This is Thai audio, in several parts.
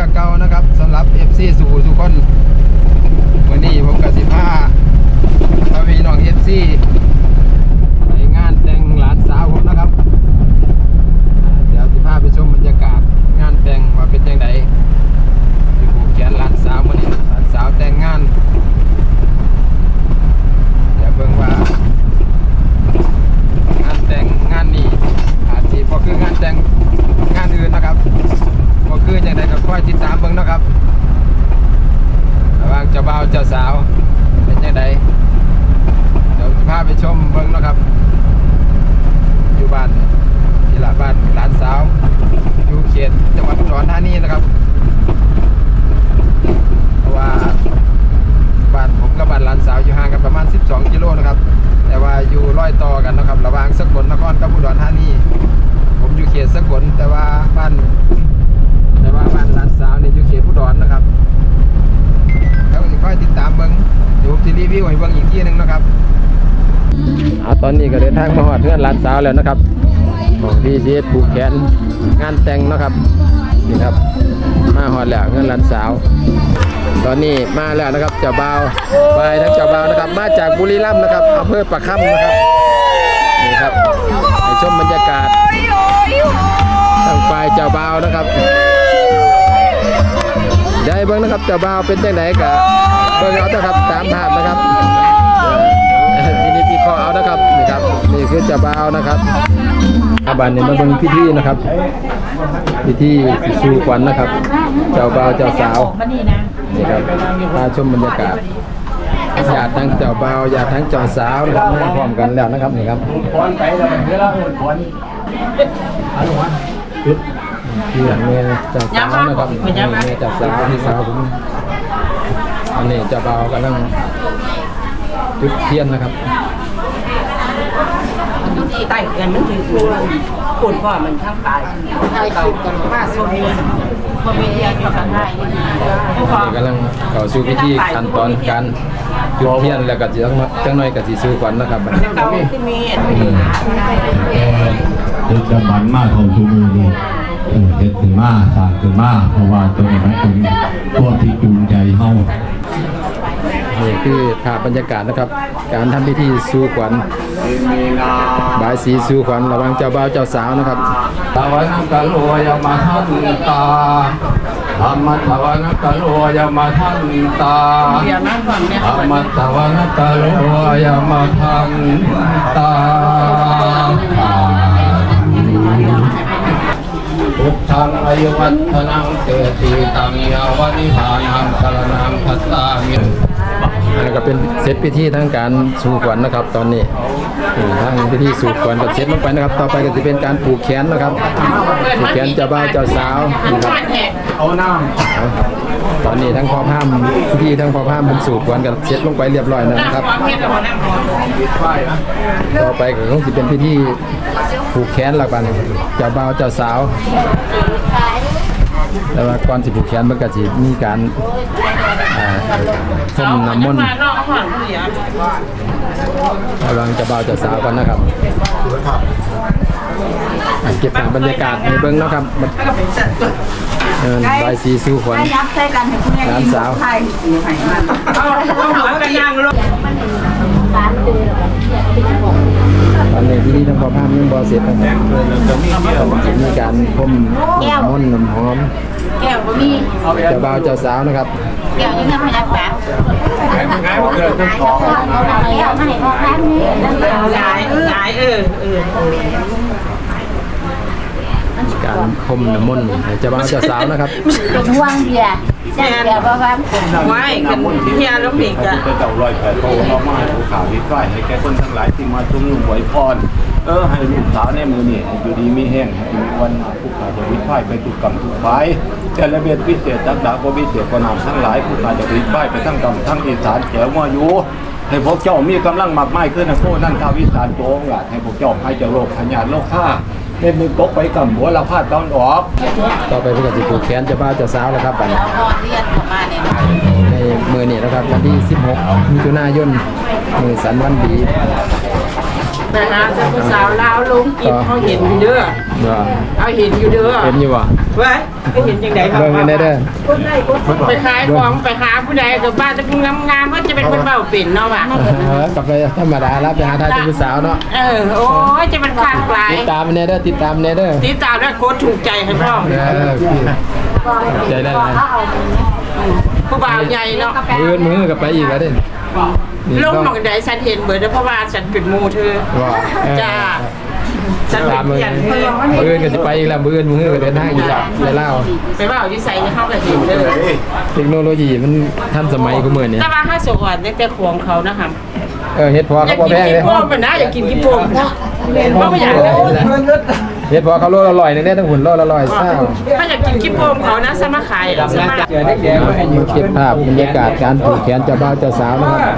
คือเก่านะครับสำหรับ FC สู่ทุกคนวันนี้ผมกับสิบห้าทวีน้อง FC ในงานแต่งหลานสาวผมนะครับ เดี๋ยวสิบห้าไปชมบรรยากาศงานแต่งว่าเป็นยังไงอยู่ผูกแขนหลานสาวมันนี้หลานสาวแต่งงาน เดี๋ยวเบิ่งว่า งานแต่งงานนี้อาจจะพอคืองานแต่งงานอื่นนะครับพอคือจังใดก็ค่อยติดตามเบิ่งนะครับระหว่างเจ้าบ่าวเจ้าสาว เป็นยังไงเดี๋ยวจะพาไปชมเบิ้งนะครับ อยู่บ้านที่ละบ้านหลานสาวอยู่เขตจังหวัดอุดรธานีนะครับเพราะว่าบ้านผมกับบ้านหลานสาวอยู่ห่างกันประมาณ 12 กิโลนะครับ แต่ว่าอยู่ร้อยต่อกันนะครับ ระหว่างสกลนครกับอุดรธานี ผมอยู่เขตสกลแต่ว่าบ้าน แต่ว่าบ้านหลานสาวเนี่ยอยู่เขตอุดรนะครับ แล้วก็จะค่อยติดตามเบิ้งเดี๋ยวผมจะรีวิวให้เบิ้งอีกทีหนึงนะครับ เอาตอนนี้ก็เดินทางมาหอดเพื่อนหลานสาวแล้วนะครับของที่ซีผูกแขนงานแต่งนะครับนี่ครับ มาหอดแล้วเงินหลานสาว ตอนนี้มาแล้วนะครับเจ้าบ่าวไปทั้งเจ้าบ่าวนะครับ มาจากบุรีรัมย์นะครับอำเภอปะค่ำนะครับนี่ครับไปชมบรรยากาศทางฝ่ายเจ้าบ่าวนะครับได้เบิ้งนะครับเจ้าบ่าวเป็นจังไหนกะเบิ้งเอาเถอะครับตามภาพนะครับ นี้พี่ขอเอานะครับนี่ครับนี่คือเจ้าบ่าวนะครับอาบันนี่มาเบิ้งพิธีนะครับ พิธีสิสู่ขวัญนะครับ เจ้าบ่าวเจ้าสาวนี่ครับมาชมบรรยากาศญาติทั้งเจ้าบ่าวญาติทั้งเจ้าสาวนะครับนั่งพร้อมกันแล้วนะครับนี่ครับคอนไปเลยเวลาหมดคอนที่เมียเจ้าสาวนะครับเมียเจ้าสาวพี่สาวผมอันนี้เจ้าบ่าวกำลังจุดเทียนนะครับ ไต่กันมันถือคูปวดพ่อมันทั้งตายตายสุดกันมาสุดพอมีเรียนอยู่ข้างในผู้พ่อนี่กำลังเข้าสู่พิธีขั้นตอนการจุดเทียนแล้วก็จะจังจังหน่อยก็สิสู่ขวัญนะครับบัดนี้เขาที่มีเฮ็ดจะบันมากของทุกมือนี่เออเฮ็ดถึงมาสร้างถึงมาเพราะว่าตัวนี้มันเป็นตัวที่จูงใจเฮา นี่คือภาพบรรยากาศนะครับ การทำพิธีสู่ขวัญมีนาบายสีสู่ขวัญระหว่างเจ้าบ่าวเจ้าสาวนะครับตะวันกะโลยมาทันตาธรรมตะวันกะโลยมาทันตาเรียนนั่งฟังเนี่ยธรรมตะวันกะโลยมาทันตาพุทธังอายุวัฒนังเตติตังยาวนิพานังสรนังคัตตามิอันนี้ ก็เป็นเซตพิธีทางการสู่ขวัญนะครับ ตอนนี้ทางพิธีสู่ขวัญก็เสร็จลงไปนะครับ ต่อไปก็จะเป็นการผูกแขนนะครับผูกแขนเจ้าบ่าวเจ้าสาวนะครับเอาน้เอาตอนนี้ทั้งพอพามพิธีทั้งพอพามเป็นสู่ขวัญกันเสร็จลงไปเรียบร้อยนะครับ ต่อไปก็คงจะเป็นพิธีผูกแขนหลักบันเจ้าบ่าวเจ้าสาว แต่ว่าก่อนสิผูกแขนมันก็สิมีการอ่าพรมน้ำมนต์น้องหอนผู้เรียนระหวังจ้าบ่าวจ้าสาวกันนะครับเก็บภาพบรรยากาศในเบิ้องนะครับเออใบสีสู่ขวัญยับใส่กันให้คุณแม่หลานสาว ไทยอยู่ให้มันเอาเอาหัวกันยางลงตอนนี้ที่นี่ทั้งพอพามยังบ่เสร็จนะครับต้องจะมีการพรมน้ำมนต์น้ำหอมแก้วก็มีเจ้าบ่าวเจ้าสาวนะครับแก้วยังไงพยักแป๊บำง่ายๆเลยทั้งสองเอาแก้วมาให้พ่อแป๊บนี่แล้วก็เอาหลายหลายเออเออ การพรมน้ำมนต์ให้เจ้าบ่าวเจ้าสาวนะครับ เป็นห่วงเบียร์แจ้งเบียร์พ่อแป๊บไว้กันเฮียแล้วปีกอะจะเจ้าลอยแผ่โตเข้ามาให้ผู้ข่าวที่ใกล้ให้แก่คนทั้งหลายที่มาชุมนุมไหวพร เออให้ลูกสาวในมือนี่ให้อยู่ดีมีแห้งให้มีวันหาผู้ข่าวจะวิพายไปถูกกรรมถูกไฟแต่ละเบียดพิเศษจักดาก็พิเศษกว่านามทั้งหลายผู้ข่าวจะวิพายไปทั้งกรรมทั้งอีสานแก้วมาอยู่ให้พวกเจ้ามีกำลังมากมายขึ้นนะโคนั่นท้าวิสานโจงหละให้พวกเจ้าให้เจ้าโลกพญานโลกข้า เม็ดมือตกไปกับหัวละพาดตอนออก ต่อไปเพื่อจะผูกแขนเจ้าบ่าวเจ้าสาวแล้วครับบัดนี้เอาพ่อเรียนเข้ามาเนี่ยในมือนี้นะครับวันที่ 16มิถุนายนมือสันวันดี ไปหาผู้สาวลาวลงกินเขาเห็นอยู่เด้อบ่เขาเห็นอยู่เด้อเห็นอยู่บ่เว้ยไปเห็นจังไดเบิ่งกันได้เด้อไปขายของไปหาผู้ใดกับบ้านจะเป็นงามๆว่าจะเป็นคนเบาเป็นเนาะว่ะเออกลับไปธรรมดารับไปหาทายเป็นสาวเนาะเออโอ้ยจะเป็นข้างไกลติดตามแน่เด้อติดตามแน่เด้อติดตามแล้วโค้ชถูกใจให้พ่อเออพี่ใจได้หลายผู้บ่าวใหญ่เนาะมือมือกลับไปอีกแล้วเด้นี่ ลงต้องหนองใดฉันเห็นเบิดแล้วเพราะว่าฉันเป็นหมูเธอว่าเออจ้าฉันเป็ตานมมือเพื่อนมือก็จะไปอีกแล้วมือมือก็เดินทางอีกแล้วไปเล่าไปว่าอยู่ใส่เข้ากับเห็นเลยเทคโนโลยีมันทันสมัยกูเหมือนเนี่ยแต่ว่าห้าสวัสดิ์แต่ของเขานะคะเออเฮ็ดพออเขายากบ่กินแพงกิเลนยโป่งมันนะอยากกินกินโป่งเพราะไม่อยากเลย เฮ็ดพอเขาโลละร้อยหนึงได้ทั้งหุ่นโลละร้อยเศร้าถ้าอยากกินกินโป่งเขานะสมาขายสมามาเก็บภาพบรรยากาศการผูกแขนเจ้าบ่าวเจ้าสาวนะครับ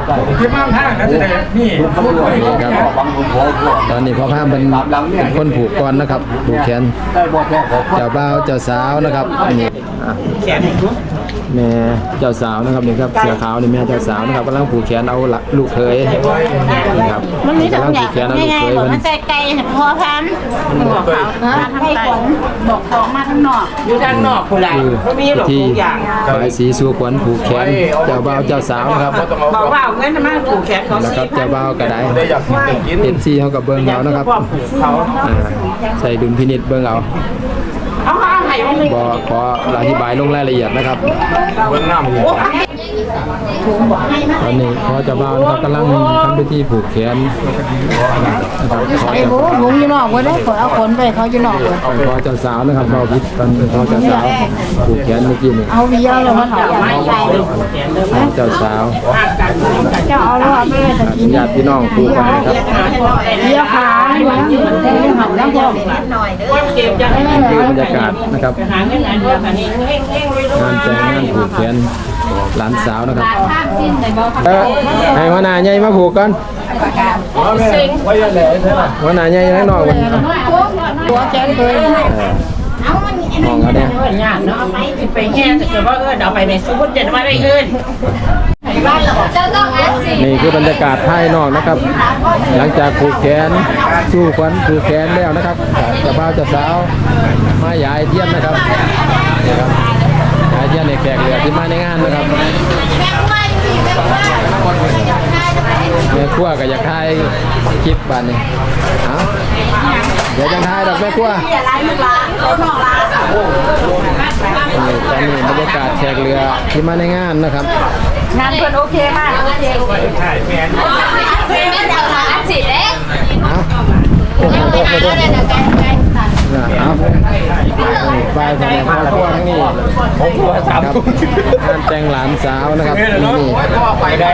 นี่ครับตอนนี้พ่อพามเป็นเป็นคนผูกก่อนนะครับผูกแขนได้บ่แค่ขอเจ้าบ่าวเจ้าสาวนะครับนี่อะ แขนให้ทุกแม่เจ้าสาวนะครับนี่ครับเสื้อขาวนี่แม่เจ้าสาวนะครับกำลังผูกแขนเอาละลูกเคยนะครับมันมีสองกำลังอผูย่างกแขนเอาลูกง่ายเคยๆบอกเพิ่นมันใส่ไก่หัวพันบอกเขาให้ขนบอกของมาข้างนอกอยู่ทางนอกคนละคือเขามีหลอกที่ทุกอย่างปลายสีสู่ขวัญผูกแขนเจ้าบ่าวเจ้าสาวนะครับบอกว่าเอาเงินมาผูกแขนเขาแล้วสิครับเจ้าบ่าวก็ได้ได้อยากกินก็กินเอฟซีเขากับเบิ้งเอานะครับพ่อผูกเขาอ่าใส่ดุลพินิจเบิ้งเอา บอขออธิบายลงรายละเอียดนะครับเบิ่งน้ำอยู่ ตอนนี้พอจ้าบ่านะครับกำลังทำพิธีผูกแขนขอไอ้เจ้าหมูหมูอยู่นอกไว้ได้ขนเอาขนไปเขาอยู่นอกเลยขอจ้าสาวนะครับเราพิษตอนนี้ขอจ้าสาวผูกแขนเมื่อกี้นี่เอาเบี้ยเลยมันเอาม่ใช่ขอเจ้าสาวเจ้าเอาแล้วเอาไปเลยตะกี้ญาติพี่น้องผูกกันครับเบี้ยขาอยู่แล้วอยู่แล้วหันแล้วก็บจะให้นี่คือบรรยากาศนะครับหารวยรวงานแต่งงานผูกแขน หลานสาวนะครับข้ามสิ้นเลยบอกเออให้หัวหน้าใหญ่มาผูกก่อนสิงไว้ยังไงใช่ป่ะหัวหน้าใหญ่ข้างนอกมันเอาหัวแกนเลยเออมองเอาเนี่ยเออยากเนาะไปแห่ถ้าเกิดว่าเออเอาไปในซุปเปอร์เจ็ดมาได้เงินเจ้าต้องอัดสินี่คือบรรยากาศภายนอกนะครับ หลังจากผูกแขนสู้ขวัญผูกแขนแล้วนะครับเจะบ่าวเจะสาวมายายเทียนนะครับนี่ครับยายเทียนในแขกเหลือที่มาในงานนะครับแม่ครัวก็อยากถ่ายคลิปบ้านนี้เอาเดี๋ยวจะถ่ายดอกแม่ครัวนี่ตอนนี้บรรยากาศแขกเรือที่มาในงานนะครับ งานเพิ่นโอเคมากโอเคโอเคไม่ได้เอาอัดสิเด้เอาโอ้โหโอ้โหโอ้โห น่อาไปแสดงความกลัวทั้งนี้ครับงานแต่งหลานสาวนะครับนี่นี่ไปได้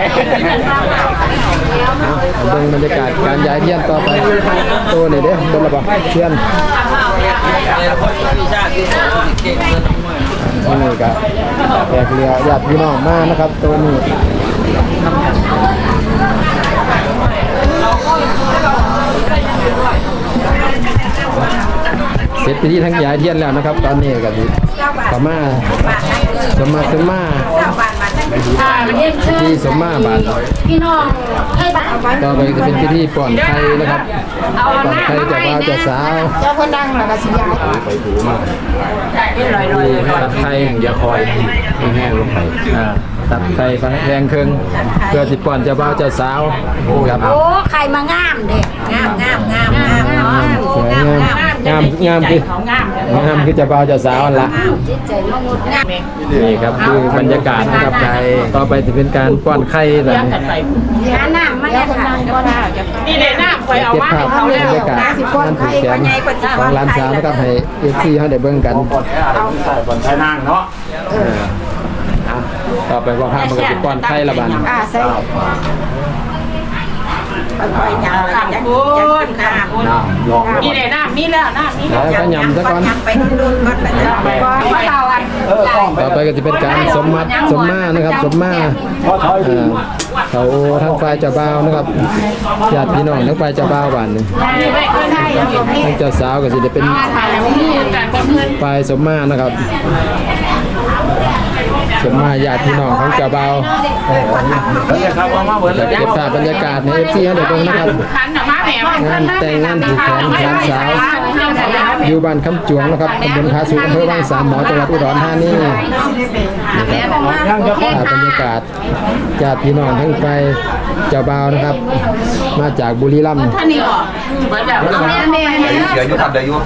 เบิ่งบรรยากาศการย้ายเทียนต่อไปตัวนี่เด้เป็นระบบเทียนนี่ก็แขกเรือญาติพี่น้องมานะครับตัวนี้ สร็จพิธีทั้งย้ายเทียนแล้วนะครับ ตอนนี้ก็ดิสมมาสมมาสมมาอ่ามันเรียกชื่อที่สมมาบาทพี่น้องให้บ้านเอาไว้ต่อไปจะเป็นพิธีป้อนไข่นะครับเอาป้อนหน้าไข่มาจากไว้บ่าวนะเจ้าสาวเจ้าคนดังแล้วก็สิยายไปถูมานี่ลอยลอยที่ตัดไข่อย่าคอยให้แห้งลงไปอ่าตัดไข่แพงครึ่งเพื่อสิป้อนเจ้าบ่าวเจ้าสาวครับโอ้ใครมางามเด็กงามงามงามงามงามสวยงาม งามงามคือเขางามงามคือเจ้าบ่าวเจ้าสาวนั่นละจิตใจมนุษย์งามนี่ครับคือบรรยากาศนะครับต่อไปจะเป็นการป้อนไข่แบบยักนี้กันไปหาน้ำมาแล้วค่ะก็ได้นี่เลยหน้าคอยเอาเก็บมาภาให้พเขาบรแล้วรยากาศการผูกแขนของร้านสาวนะครับให้เอฟซีเขาได้เบิ่งกันก่อนแค่ก่อนใช้นางเนาะเอออะต่อไปว่าพามันก็จะป้อนไข่ละบันอ่าใส่ คอยจับข้ามคุณข้ามคุณน้ำลองมีเลยน้ามีแล้วน้ามีแล้วก็ยำซะก่อนไปดูก่อนไปไปว่าเราอันเออต้องไปต่อไปก็จะเป็นการสมมัดสมมานะครับ สมมาพอถอยเอ่อเขาทั้งฝ่ายเจ้าบ่าวนะครับญาติพี่น้องทั้งฝ่ายเจ้าบ่าวบ้านนี่นี่ไม่เคยได้ยังทั้งเจ้าสาวก็สิได้เป็นถ่ายแล้วมีการประเมินฝ่ายสมมานะครับ ส่วนมาญาติพี่น้องของเจ้าเบามาเดเลยเก็บภาพบรรยากาศใน FC ให้ได้เบิ่งนะครับขันออกมาแหมงานแต่งงานผูกแขนหลานสาว อยู่บ้านคำจวงนะครับตำบลผาสุกอำเภอบางสามหมอจังหวัดอุดรธานีนะครับภาพบรรยากาศญาติพี่น้องทั้งไกลเจ้าเบานะครับ มาจากบุรีรัมย์ท่านนี่บอกเบิดแบบแม่แม่เดี๋ยวอยู่ครับเดี๋ยวอยู่